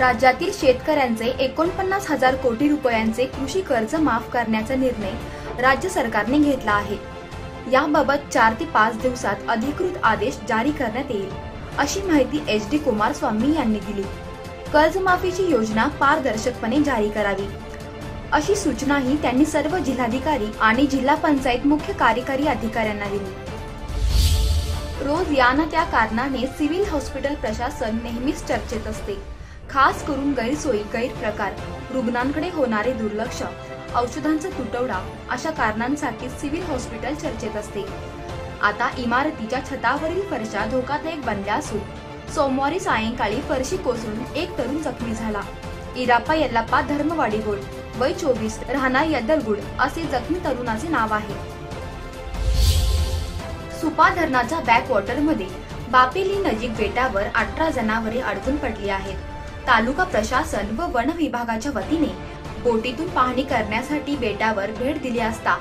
राज्यातील शेतकऱ्यांचे एकोणपन्नास हजार कोटी रुपयांचे कृषी कर्ज माफ करण्याचा निर्णय राज्य सरकारने घेतला आहे. याबाबत चार ते पाच दिवसात अधिकृत आदेश जारी करण्यात येईल अशी माहिती एच डी कुमारस्वामी यांनी दिली. कर्जमाफीची योजना पारदर्शकपणे जारी करावी. अशी सूचनाही त्यांनी सर्व जिल्हाधिकारी आणि जिल्हा पंचायत मुख्य कार्यकारी अधिकाऱ्यांना दिली. रोज या ना त्या कारणाने सिव्हिल हॉस्पिटल प्रशासन नेहमीच चर्चेत असते. खास करून गैरसोयी गैरप्रकार रुग्णांकडे होणारे दुर्लक्ष औषधांचा तुटवडा अशा कारणांसाठी सिव्हिल हॉस्पिटल चर्चेत असते. आता इमारतीच्या छतावरील फरशा धोकादायक बनल्या असून सोमवारी सायंकाळी फरशी कोसळून एक तरुण जखमी झाला. इराप्पा यल्लाप्पा धर्मवाडी गोड वय चोवीस राहणार यद्दलगुड असे जखमी तरुणाचे नाव आहे. सुपा धरणाच्या बॅकवॉटरमध्ये बापेली नजीक बेटावर अठरा जनावरे अडकून पडली आहेत. तालुका प्रशासन व वन विभागाच्या वतीने बोटीतून पाहणी करण्यासाठी बेटावर भेट दिली असता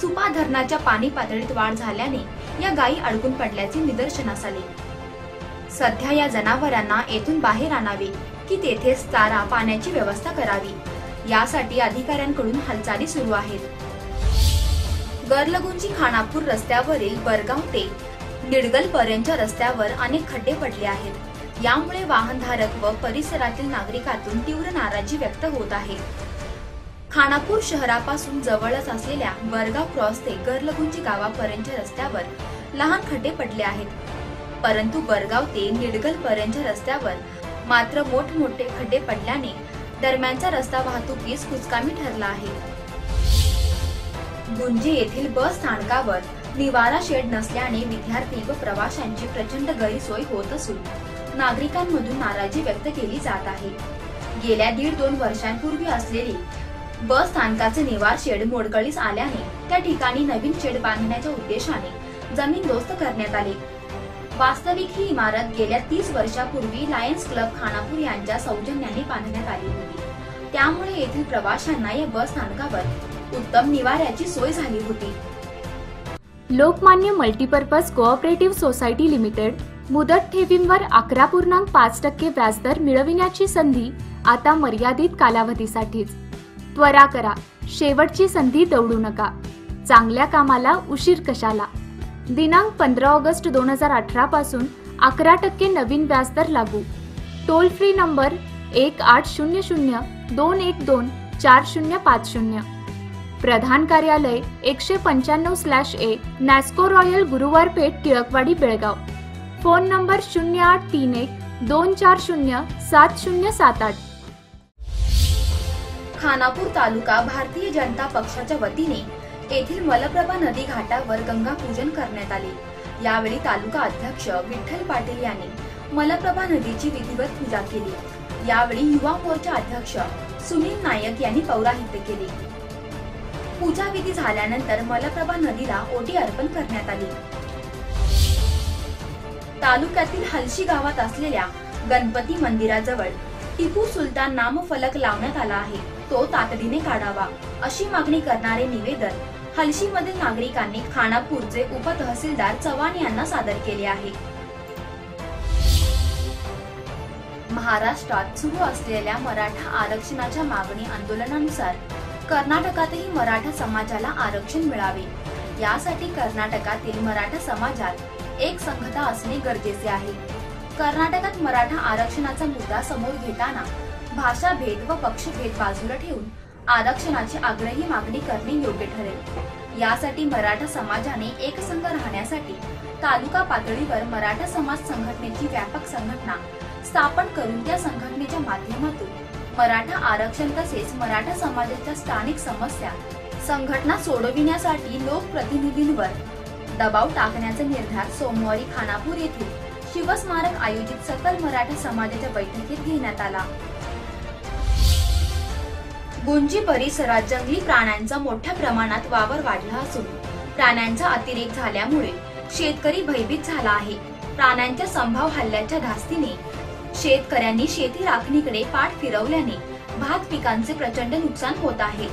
सुपा धरणाच्या पाणी पातळीत वाढ झाल्याने या गायी अडकून पडल्याचे निदर्शनास आले. सध्या या जनावरांना येथून बाहेर आणावे की तेथेच चारा पाण्याची व्यवस्था करावी यासाठी अधिकाऱ्यांकडून हालचाली सुरू आहेत. गरलगुंजी खानापूर रस्त्यावरील बरगाव ते निडगल पर्यंतच्या रस्त्यावर अनेक खड्डे पडले आहेत. यामुळे वाहनधारक व परिसरातील नागरिकातून तीव्र नाराजी व्यक्त होत आहे. खानापूर शहरापासून जवळच असलेल्या वरगाव क्रॉस ते गरलगुंजी गावापर्यंतच्या रस्त्यावर लहान खड्डे पडले आहेत. परंतु बरगाव ते निडगल पर्यंतच्या रस्त्यावर मात्र मोठमोठे खड्डे पडल्याने दरम्यानचा रस्ता वाहतुकीस कुचकामी ठरला आहे. गुंजी येथील बस स्थानकावर निवारा शेड नसल्याने विद्यार्थी व प्रवाशांची प्रचंड गैरसोय होत असून नागरिकांमधून नाराजी व्यक्त केली जात आहे. गेल्या दीड दोन वर्षांपूर्वी असलेली बस स्थानकाचे निवार शेड मोडकळीस आल्याने त्या ठिकाणी नवीन शेड बांधण्याच्या उद्देशाने जमीन दोस्त करण्यात आली. वास्तविक ही इमारत गेल्या तीस वर्षापूर्वी लायन्स क्लब खानापूर यांच्या सौजन्याने बांधण्यात आली होती. त्यामुळे येथील प्रवाशांना या बस स्थानकावर उत्तम निवाऱ्याची सोय झाली होती. Lokmanya multipurpose cooperative society limited मुदत ठेवींवर अकरा पूर्णांक पाच टक्के व्याजदर मिळविण्याची संधी आता मर्यादित कालावधीसाठीच. त्वरा करा शेवटची संधी दवडू नका. चांगल्या कामाला उशीर कशाला? दिनांक पंधरा ऑगस्ट दोन हजार अठरा पासून अकरा टक्के नवीन व्याजदर लागू. टोल फ्री नंबर एक आठ शून्य शून्य दोन एक दोन चार शून्य पाच शून्य. प्रधान कार्यालय एकशे पंच्याण्णव slash A Nasco royal Guruwar Peth Tilakwadi Belgaum. Phone number शून्य आठ तीन एक दोन चार शून्य सात शून्य सात आठ. खानापूर तालुका भारतीय जनता पक्षाच्या वतीने येथील मलप्रभा नदी घाटावर गंगा पूजन करण्यात आले. यावेळी तालुका अध्यक्ष विठ्ठल पाटील यांनी मलप्रभा नदीची विधिवत पूजा केली. यावेळी युवा मोर्चा अध्यक्ष सुनील नायक यांनी पौराहित्य केले. पूजा विधी झाल्यानंतर मलप्रभा नदीला ओटी अर्पण करण्यात आली. तालुक्यातील हलशी गावात असलेल्या गणपती मंदिराजवळ टिपू सुलतान नामफलक लावण्यात आला आहे. तो तातडीने काढावा अशी मागणी करणारे निवेदन हलशीमधील नागरिकांनी खानापूरचे उपतहसीलदार चव्हाण यांना सादर केले आहे. महाराष्ट्रात सुरू असलेल्या मराठा आरक्षणाच्या मागणी आंदोलनानुसार कर्नाटकातही मराठा समाजाला आरक्षण मिळावे. यासाठी कर्नाटकातील मराठा समाजात एक संघता असणे गरजेचे आहे. कर्नाटकात मराठा आरक्षणाचा मुद्दा समोर घेताना भाषाभेद व पक्षभेद बाजूला ठेवून आरक्षणाची आग्रही मागणी करणे योग्य ठरेल. यासाठी मराठा समाजाने एकसंघ राहण्यासाठी तालुका पातळीवर मराठा समाज संघटनेची व्यापक संघटना स्थापन करून त्या संघटनेच्या माध्यमातून मराठा आरक्षण तसेच मराठा समाजाच्या स्थानिक समस्या संघटना सोडविण्यासाठी लोकप्रतिनिधींवर दबाव टाकण्याचा निर्धार सोमवारी खानापूर येथील शिवस्मारक आयोजित सकल मराठा समाजाच्या बैठकीत घेण्यात आला. गुंजी परिसरात जंगली प्राण्यांचा मोठ्या प्रमाणात वावर वाढला असून प्राण्यांचा अतिरेक झाल्यामुळे शेतकरी भयभीत झाला आहे. प्राण्यांच्या संभाव हल्ल्याच्या धास्तीने शेतकऱ्यांनी शेती राखणीकडे पाठ फिरवल्याने भात पिकांचे प्रचंड नुकसान होत आहे.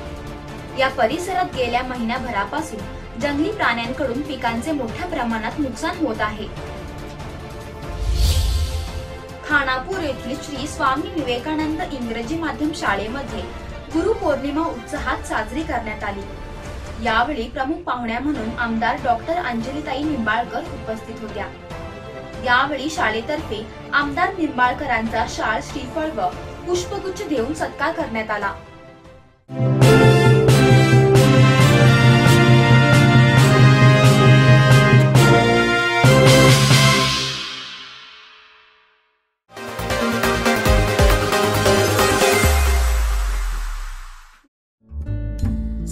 या परिसरात गेल्या महिन्याभरापासून जंगली प्राण्यांकडून पिकांचे मोठ्या प्रमाणात नुकसान होत आहे. खानापूर येथील श्री स्वामी विवेकानंद इंग्रजी माध्यम शाळेमध्ये गुरुपौर्णिमा उत्साहात साजरी करण्यात आली. यावेळी प्रमुख पाहुण्या म्हणून आमदार डॉक्टर अंजलीताई निंबाळकर उपस्थित होत्या. यावेळी शाळेतर्फे आमदार निंबाळकरांचा शाळ श्रीफळ व पुष्पगुच्छ देऊन सत्कार करण्यात आला.